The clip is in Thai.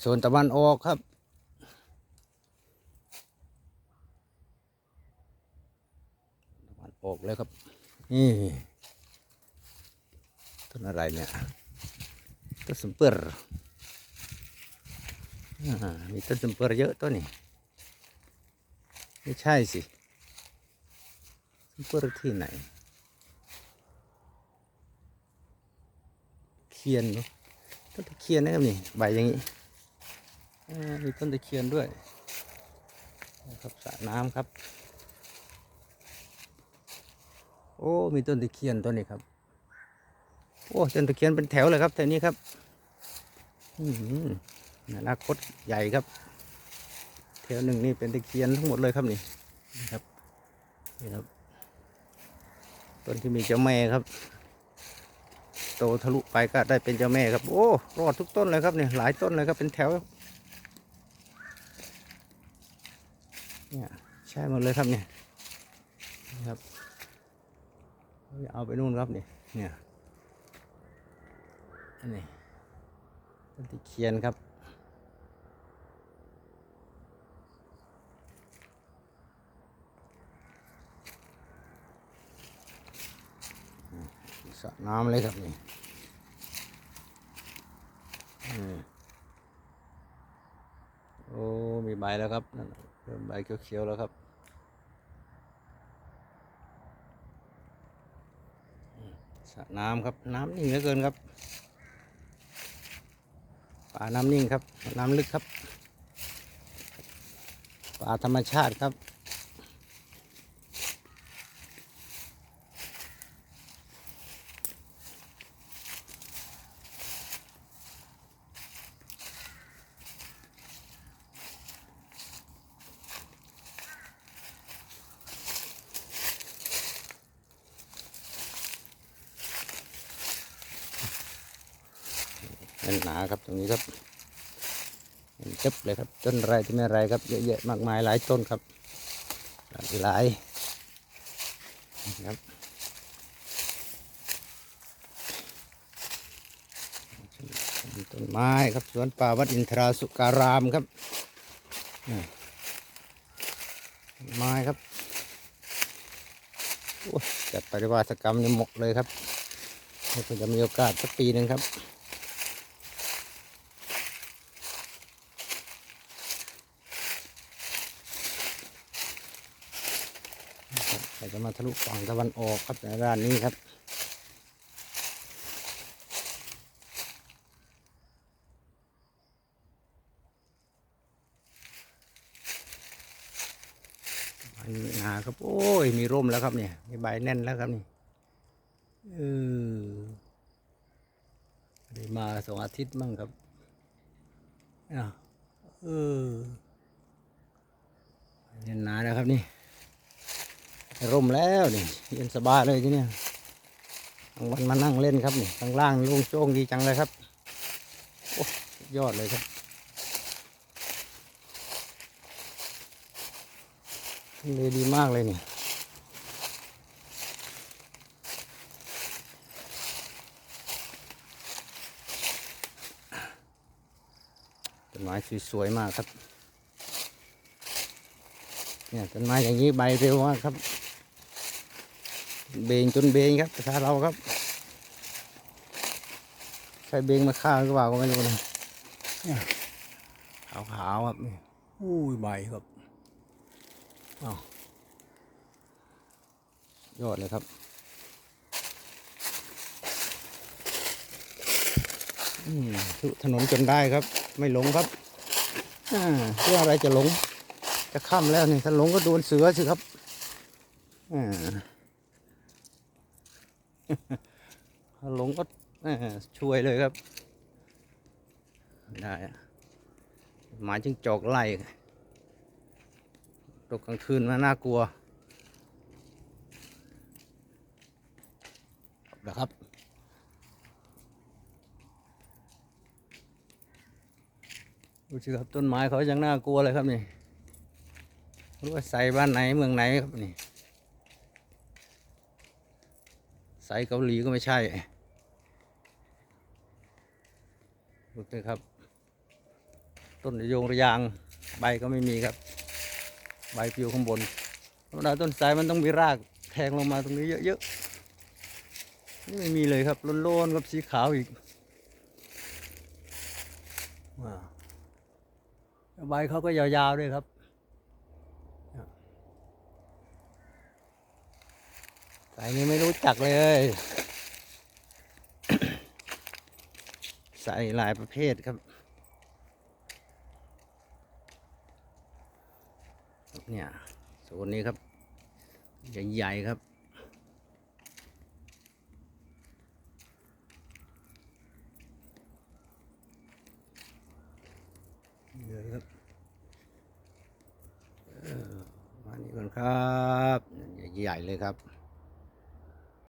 โซนตะวันออกครับ ตะวันออกเลยครับ นี่ต้นอะไรเนี่ย ต้นสมเปิรอ่ามีต้นสมเปิรเยอะต้นนี่ไม่ใช่สิสมเปิรที่ไหน เคียนเนอะต้นตะเคียนนะครับนี่ ใบอย่างนี้ มีต้นตะเคียนด้วยนะครับสระน้ำครับ โอ้ มีต้นตะเคียนต้นนี้ครับ โอ้ต้นตะเคียนเป็นแถวเลยครับแถวนี้ครับอือหืออนาคตใหญ่ครับ แถวหนึ่งนี่เป็นตะเคียนทั้งหมดเลยครับนี่นี่ครับนี่ครับต้นที่มีเจ้าแม่ครับ โตทะลุไปก็ได้เป็นเจ้าแม่ครับ โอ้รอดทุกต้นเลยครับเนี่ยหลายต้นเลยครับเป็นแถว เนี่ยใช่หมดเลยครับเนี่ยครับเอาไปนู่นครับนี่เนี่ยอันนี่ต้นตะเคียนครับสระน้ำเลยครับนี่อืมโอ้ มี ใบแล้วครับนั่นเริ่มใบเขียวๆแล้วครับสระน้ำครับน้ำนิ่งเหลือเกินครับป่าน้ำนิ่งครับ น้ำลึกครับป่าธรรมชาติครับ แน่นหนาครับตรงนี้ครับเจ็บเลยครับต้นไรที่ไม่ไรครับเยอะแยะมากมายหลายต้นครับหลายหลายครับต้นไม้ครับสวนป่าวัดอินทราสุการามครับนี่ไม้ครับจัดปฏิวัติกรรมนี่หมกเลยครับเราจะมีโอกาสสักปีหนึ่งครับ เราจะมาทะลุฝั่งตะวันออกครับในด้านนี้ครับใบหนาครับ โอ้ย มีร่มแล้วครับเนี่ย มีใบแน่นแล้วครับนี่เออได้มาสองอาทิตย์มั่งครับอะเออแน่นหนาแล้วครับนี่ ร่มแล้วนี่เย็นสบายเลยที่นี่กลางวันมานั่งเล่นครับนี่ข้างล่างโล่งโจ้งดีจังเลยครับโอ้ยอดเลยครับเลยดีมากเลยนี่ต้นไม้สวยๆมากครับเนี่ยต้นไม้อย่างนี้ใบเร็วมากครับ เบงจนเบงครับภาษาเราครับ ใช้เบงมาฆ่าหรือเปล่าก็ไม่รู้นะเนี่ยขาวๆครับนี่อุ้ยใบครับอ้าวยอดเลยครับทุถนนจนได้ครับ ไม่หลงครับเรื่องอะไรจะหลง จะค่ำแล้วนี่ถ้าหลงก็โดนเสือสิครับอ่า หลงก็ช่วยเลยครับ ได้หมาจึงจอกไล่ตกกลางคืนมาน่ากลัวนะครับดูสิครับต้นไม้เขายังน่ากลัวเลยครับนี่รู้ว่าใส่บ้านไหนเมืองไหนครับนี่ ใส่เกาหลีก็ไม่ใช่ดูสิครับ ต้นโยงระยางใบก็ไม่มีครับ ใบปลิวข้างบนธรรมดาต้นสายมันต้องมีรากแทงลงมาตรงนี้เยอะๆนี่ไม่มีเลยครับโล้นๆกับสีขาวอีกว้าใบเขาก็ยาวๆด้วยครับายนี้ไม่รู้จักเลย ใส่หลายประเภทครับ เนี่ยโซนนี้ครับ ใหญ่ๆครับเยอะครับมานี่ก่อนครับ ใหญ่ๆเลยครับ